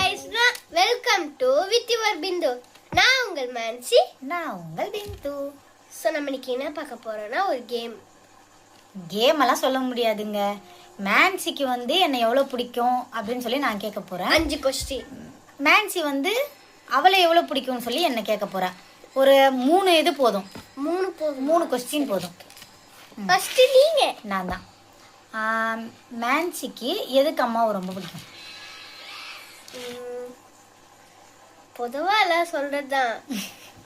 நான் welcome to with your Bindu நான் உங்கள் மான்சி நான் உங்கள் பிந்து ஸோ நம்ம இன்னைக்கு என்ன பார்க்க போறோம்னா ஒரு கேம் கேம் எல்லாம் சொல்ல முடியாதுங்க. மேன்சிக்கு வந்து என்னை எவ்வளோ பிடிக்கும் அப்படின்னு சொல்லி நான் கேட்க போறேன். அஞ்சு கொஸ்டின் மேன்சி வந்து அவளை எவ்வளோ பிடிக்கும்னு சொல்லி என்ன கேட்க போறேன் ஒரு மூணு இது போதும். மூணு போதும்? மூணு கொஸ்டின் போதும். ஃபர்ஸ்ட் நீங்க. நான் தான் மேன்சிக்கு எதுக்கு அம்மாவை ரொம்ப பிடிக்கும்? உம், பொதுவா எல்லாம் சொல்றதுதான்.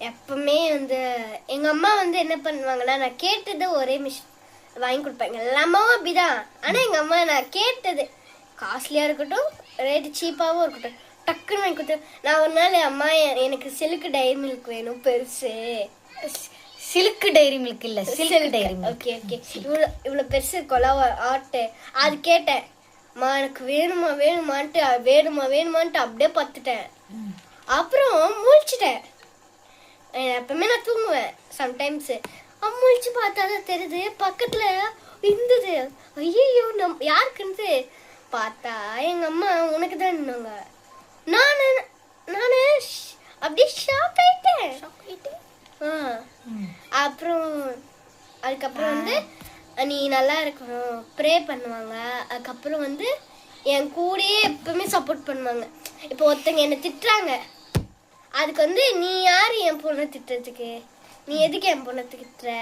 எப்பவுமே வந்து எங்க அம்மா வந்து என்ன பண்ணுவாங்கன்னா நான் கேட்டது ஒரே மிஷின் வாங்கி கொடுப்பாங்க எல்லா அம்மாவும் அப்படிதான். ஆனா எங்க அம்மா நான் கேட்டது காஸ்ட்லியா இருக்கட்டும் ரேட்டு சீப்பாவும் இருக்கட்டும் டக்குன்னு வாங்கி கொடுத்து நான் ஒரு நாள் அம்மா எ- எனக்கு சில்க் டைரி மில்க் வேணும் பெருசு. சில்க் டைரி மில்க் இல்ல சில்க் டைரி ஓகே ஓகே இவ்வளோ இவ்வளோ பெருசு கொலவ ஆட்டு அது கேட்டேன். அம்மா எனக்கு வேணுமா வேணுமான்ட்டு வேணுமா வேணுமான்ட்டு அப்படியே பார்த்துட்டேன் அப்புறம் முழிச்சிட்டேன். எப்பவுமே நான் தூங்குவேன் சம்டைம்ஸ் முழிச்சு பார்த்தா தான் தெரியுது பக்கத்துல இருந்தது ஐயோ நம் யாருக்குன்னு பார்த்தா எங்க அம்மா உனக்கு தான் நின்னாங்க. நானு நானு அப்படியே ஷாக் ஆயிட்டேன். அப்புறம் அதுக்கப்புறம் வந்து நீ நல்லா இருக்கணும். ப்ரே பண்ணுவாங்க. அதுக்கப்புறம் வந்து என் கூடயே எப்பவுமே சப்போர்ட் பண்ணுவாங்க. இப்போ ஒருத்தங்க என்னை திட்டுறாங்க. அதுக்கு வந்து நீ யார் என் பொண்ணை திட்டுறதுக்கு? நீ எதுக்கு என் பொண்ணை திட்டுற?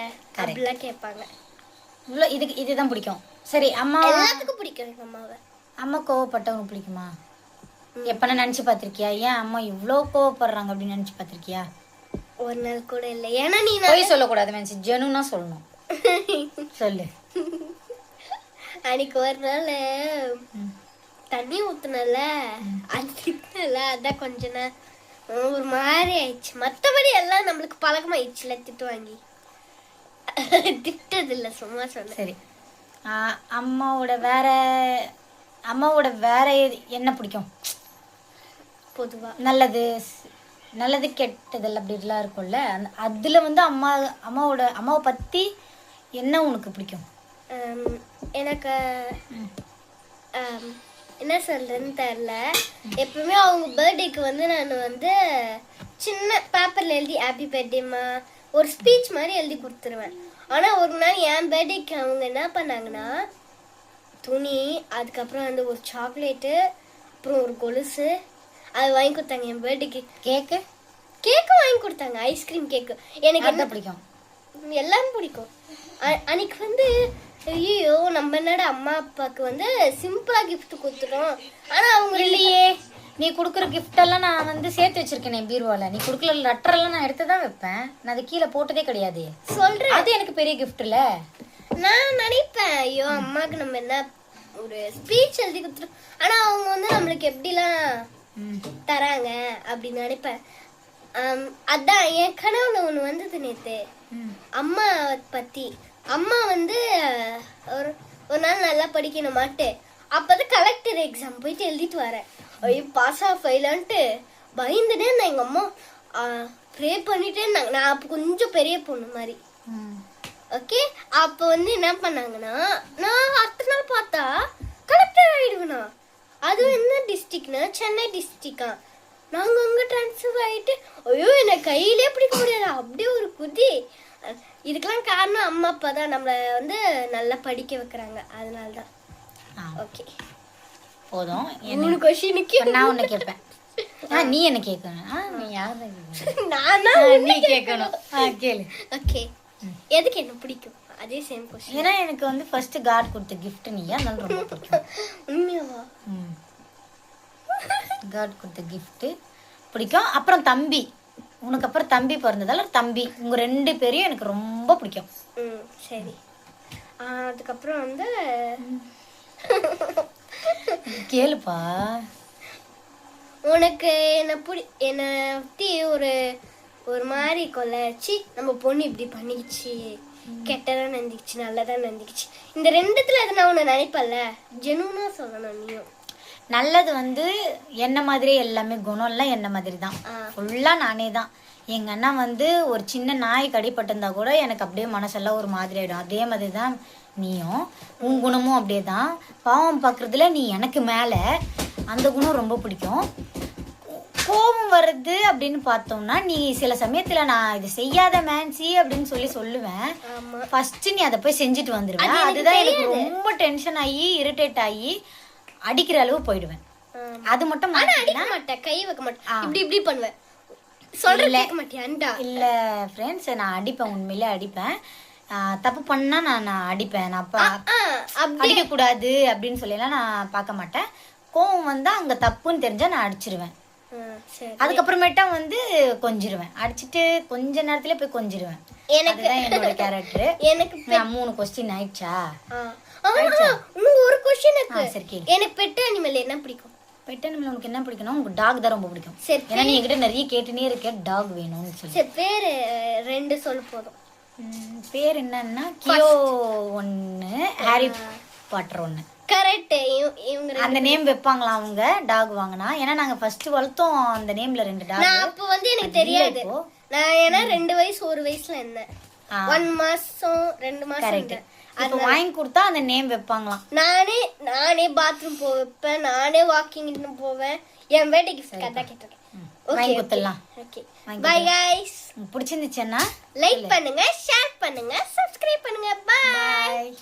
அப்படிலாம் கேட்பாங்க. இவ்வளோ இதுக்கு இதுதான் பிடிக்கும். சரி அம்மா எல்லாத்துக்கும் பிடிக்கும் எங்க அம்மாவை. அம்மா கோவப்பட்டவங்க பிடிக்குமா? எப்பனா நினைச்சு பார்த்திருக்கியா? ஏன் அம்மா இவ்வளோ கோவப்படுறாங்க அப்படின்னு நினைச்சு பார்த்திருக்கியா? ஒரு நாள் கூட இல்லை. ஏன்னா நீ பொய் சொல்லக்கூடாது நினைச்சு ஜெனுனா சொல்லணும். சொல்லு. அன்னைக்கு ஒரு நாள். தண்ணி ஊத்துனல அது திட்டினல அதான் கொஞ்ச நேரம் ஒரு மாதிரி ஆயிடுச்சு. மத்தபடி எல்லாம் நம்மளுக்கு பழக்கமாயிடுச்சுல திட்டு வாங்கி. திட்டது இல்ல சும்மா சொன்னேன். சரி. அம்மாவோட வேற அம்மாவோட வேற என்ன பிடிக்கும்? பொதுவா. நல்லது நல்லது கெட்டதல் அப்படிலாம் இருக்கும்ல. அந்த அதில் வந்து அம்மா அம்மாவோட அம்மாவை பற்றி என்ன உனக்கு பிடிக்கும்? ஹம், எனக்கு ஹம், என்ன சொல்றேன்னு தெரியல எப்பவுமே அவங்க பர்த்டேக்கு வந்து நான் வந்து சின்ன பேப்பர்ல எழுதி ஹாப்பி பர்த்டேமா ஒரு ஸ்பீச் மாதிரி எழுதி கொடுத்துருவேன். ஆனா ஒரு நாள் என் பர்த்டேக்கு அவங்க என்ன பண்ணாங்கன்னா துணி அதுக்கப்புறம் வந்து ஒரு சாக்லேட்டு அப்புறம் ஒரு கொலுசு அது வாங்கி கொடுத்தாங்க என் பர்த்டேக்கு கேக்கு கேக்கும் வாங்கி கொடுத்தாங்க ஐஸ்கிரீம் கேக்கு எனக்கு என்ன பிடிக்கும்? எல்லாரும் பிடிக்கும். அன்னைக்கு வந்து ஐயோ நம்ம என்னடா அம்மா அப்பாவுக்கு வந்து சிம்பிளா gift கொடுத்துட்டோம். ஆனா அவங்க இல்லையே நீ கொடுக்குற எல்லாம் நான் வந்து சேர்த்து வச்சிருக்கேனே பீர்வால நீ கொடுக்குற லெட்டர் எல்லாம் நான் எடுத்து தான் வைப்பேன். நான் அதை கீழே போட்டதே கிடையாது. சொல்றேன். அது எனக்கு பெரிய gift இல்ல. நான் நினைப்பேன் ஐயோ அம்மாக்கு நம்ம என்ன ஒரு ஸ்பீச் எழுதி கொடுத்துட்டோம். ஆனா அவங்க வந்து நம்மளுக்கு எப்படிலாம் தராங்க அப்படின்னு நினைப்பேன். அதான் என் கனவுல ஒண்ணு வந்தது நேத்து. அம்மா பத்தி. அம்மா வந்து ஒரு ஒரு நாள் நல்லா படிக்கணுமாட்டு அப்பதான் கலெக்டர் எக்ஸாம் போயிட்டு எழுதிட்டு வரேன். ஐயோ பாஸ் ஆஃப் ஃபெயிலான்ட்டு பயந்துட்டே நான் எங்க அம்மா. ப்ரே பண்ணிட்டே இருந்தாங்க நான். அப்போ கொஞ்சம் பெரிய பொண்ணு மாதிரி. ஓகே அப்போ வந்து என்ன பண்ணாங்கன்னா நான் அடுத்த நாள் பார்த்தா கலெக்டர் ஆயிடுவேனா. அது என்ன டிஸ்ட்ரிக்ட்னா சென்னை டிஸ்ட்ரிக்டா நாங்க அங்க ட்ரான்ஸ்ஃபர் ஆயிட்டு ஐயோ என்னை கையிலே பிடிக்க முடியாது அப்படியே ஒரு குதி. இதுக்கெல்லாம் காரணம் அம்மா அப்பா தான். நம்மளை வந்து நல்லா படிக்க வைக்கிறாங்க. அதனால தான் ஓகே போதும். மூணு கொஷினுக்கு நான் உன்னை கேட்பேன். ஆ நீ என்ன கேட்கணும்? ஆ நீ யாரை? நானா நீ கேட்கணும். ஆ கேளு. ஓகே எதுக்கு என்ன பிடிக்கும்? அதே சேம் கொஷின் ஏன்னா எனக்கு வந்து ஃபர்ஸ்ட் காட் கொடுத்த gift நீயா அதனால ரொம்ப பிடிக்கும். உண்மையாவா? காட் கொடுத்த gift பிடிக்கும். அப்புறம் தம்பி. உனக்கு அப்புறம் தம்பி பிறந்ததால தம்பி. உங்க ரெண்டு பேரையும் எனக்கு ரொம்ப பிடிக்கும். ம் சரி. அதுக்கப்புறம் வந்து கேளுப்பா. உனக்கு என்ன பிடி என்னை பற்றி ஒரு ஒரு மாதிரி கொலைச்சி நம்ம பொண்ணு இப்படி பண்ணிக்கிச்சு. கெட்டதா நந்திக்கிச்சு நல்லதா நந்திக்கிச்சு இந்த ரெண்டுத்துல எது நான் உன்னை நினைப்பல்ல? ஜெனுனா சொல்லணும் நீயும். நல்லது வந்து என்ன மாதிரி எல்லாமே குணம்லாம் என்ன மாதிரி தான். ஃபுல்லாக நானே தான் எங்கள் அண்ணா வந்து ஒரு சின்ன நாய் கடிப்பட்டிருந்தா கூட எனக்கு அப்படியே மனசெல்லாம் ஒரு மாதிரி ஆயிடும். அதே மாதிரி தான் நீயும். உன் குணமும் அப்படியே தான் பாவம் பார்க்குறதுல நீ எனக்கு மேலே. அந்த குணம் ரொம்ப பிடிக்கும். கோபம் வருது அப்படின்னு பார்த்தோம்னா நீ சில சமயத்துல நான் இது செய்யாத மேன்சி அப்படின்னு சொல்லி சொல்லுவேன். ஃபர்ஸ்ட் நீ அதை போய் செஞ்சுட்டு வந்துடுவேன் அதுதான் எனக்கு ரொம்ப டென்ஷன் ஆகி இரிட்டேட் ஆகி அடிக்கிற அளவு போயிடுவேன். அது மட்டும் ஆனா அடிக்க மாட்டேன். கை வைக்க மாட்டேன். இப்படி இப்படி பண்ணுவேன். கேட்க மாட்டியாண்டா இல்ல ஃப்ரெண்ட்ஸ் நான் அடிப்பேன். உண்மையிலே அடிப்பேன். தப்பு பண்ணா நான் நான் அடிப்பேன். நான் அப்ப அடிக்க கூடாது அப்படின்னு சொல்லிலாம் நான் பார்க்க மாட்டேன். கோவம் வந்தா அங்க தப்புன்னு தெரிஞ்சா நான் அடிச்சிருவேன். அதுக்கப்புறமேட்டா வந்து கொஞ்சிருவேன். அடிச்சிட்டு கொஞ்ச நேரத்துல போய் கொஞ்சிருவேன். எனக்கு என்னோட கேரக்டர் எனக்கு மூணு கொஸ்டின் ஆயிடுச்சா? ஒரு கொஸ்டின் இருக்கு. எனக்கு பெட் அனிமல் என்ன பிடிக்கும்? பெட் அனிமல் உனக்கு என்ன பிடிக்கணும் உனக்கு டாக் தான் ரொம்ப பிடிக்கும். சரி ஏன்னா நீ என்கிட்ட நிறைய கேட்டுனே இருக்க டாக் வேணும்னு சொல்லி. சரி பேரு ரெண்டு சொல்ல போதும். பேர் என்னன்னா கியோ ஒன்னு ஹாரி பாட்டர் ஒன்னு கரெக்ட். இவங்க அந்த நேம் வைப்பாங்களா அவங்க? டாக் வாங்கினா? ஏன்னா நாங்க ஃபர்ஸ்ட் வளர்த்தோம் அந்த நேம்ல ரெண்டு டாக் நான் அப்போ வந்து எனக்கு தெரியாது. நான் ஏன்னா ரெண்டு வயசு ஒரு வயசுல இருந்தேன். ஆ. ஒன் மாசம் ரெண்டு மாசம் இருந்தேன். இப்போ வாங்கி கொடுத்தா அந்த நேம் வைப்பாங்களாம். நானே நானே பாத்ரூம் போவேன். நானே வாக்கிங் போவேன். என் வேட்டை கிஃப்ட் கரெக்டாக கேட்டிருக்கேன். வாங்கி கொடுத்துடலாம். ஓகே பை கைஸ் பிடிச்சிருந்துச்சுன்னா லைக் பண்ணுங்க ஷேர் பண்ணுங்க சப்ஸ்கிரைப் பண்ணுங்க. Bye bye